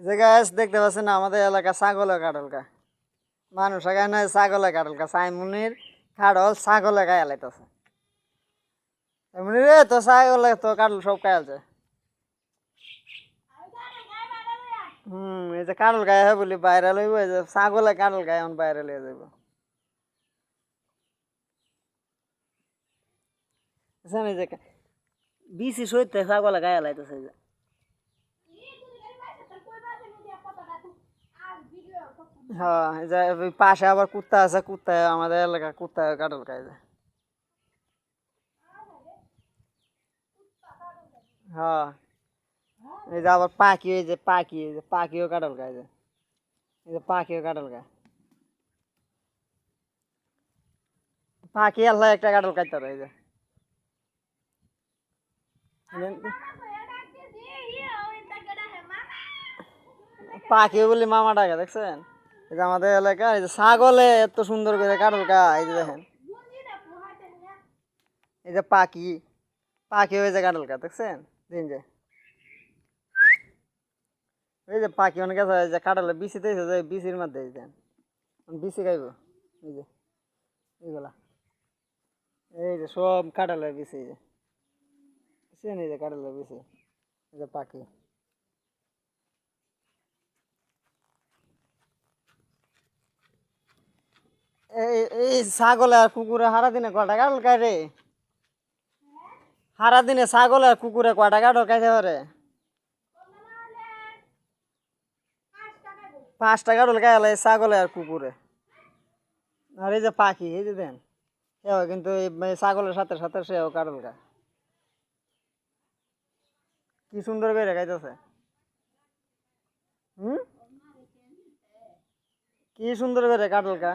যে গাছ দেখতে পাচ্ছেন আমাদের এলাকা ছাগলে কাটল গা মানুষ এখানে ছাগলে কাটল গা সাইমুনির কাটল ছাগলে গায়ে লাইতেছে এমনি রে তো ছাগলে তো কাটল সব খাইলছে হুম, এই যে কাটল গায়ে বলি বাইরে লইব এই যে ছাগলে কাটল গায়ে এখন বাইরে লইয়া যাইব। এই যে বিসি সইতে ছাগলে গায়ে লাইতেছে হ্যাঁ পাশে আবার কুত্তা আছে কুত্তা আমাদের এলাকা কুত্তা কাটল খাই যায় হ্যাঁ এই যে আবার পাখি, এই যে পাখি, এই যে পাখিও কাটল খায় যে। এই যে পাখিও কাটল খায়। পাখি আল্লাহ একটা কাটল খাইতে এই যে। পাখি বলি মামা ডাকে, দেখছেন? এই যে আমাদের এলাকা এই যে ছাগলে এত সুন্দর করে কাটল খায়, এই যে দেখেন। এই যে পাখি পাখি হয়ে যায় কাটল খায়, দেখছেন? দিন যে এই যে পাখি অনেক আছে যে কাটালে বিসি দিয়েছে যে বিসির মধ্যে, এই যে বিসি খাইব, এই যে, এইগুলা। এই যে সব কাটালে এই যে। বুঝছেন এই যে কাটালে বিসি এই যে পাখি এই ছাগলে আর কুকুরে হারা দিনে কটা কাটল খায় রে হারা দিনে ছাগল আর কুকুরে কটা কাটল খাইতে পারে পাঁচটা টাকা ডল গায়ে লাগে ছাগলে আর কুকুরে। আর এই যে পাখি, এই যে দেন কিন্তু এই ছাগলের সাথে সাথে সেও কাটল গা। কি সুন্দর করে রেখাইতেছে হুম? কি সুন্দর করে গা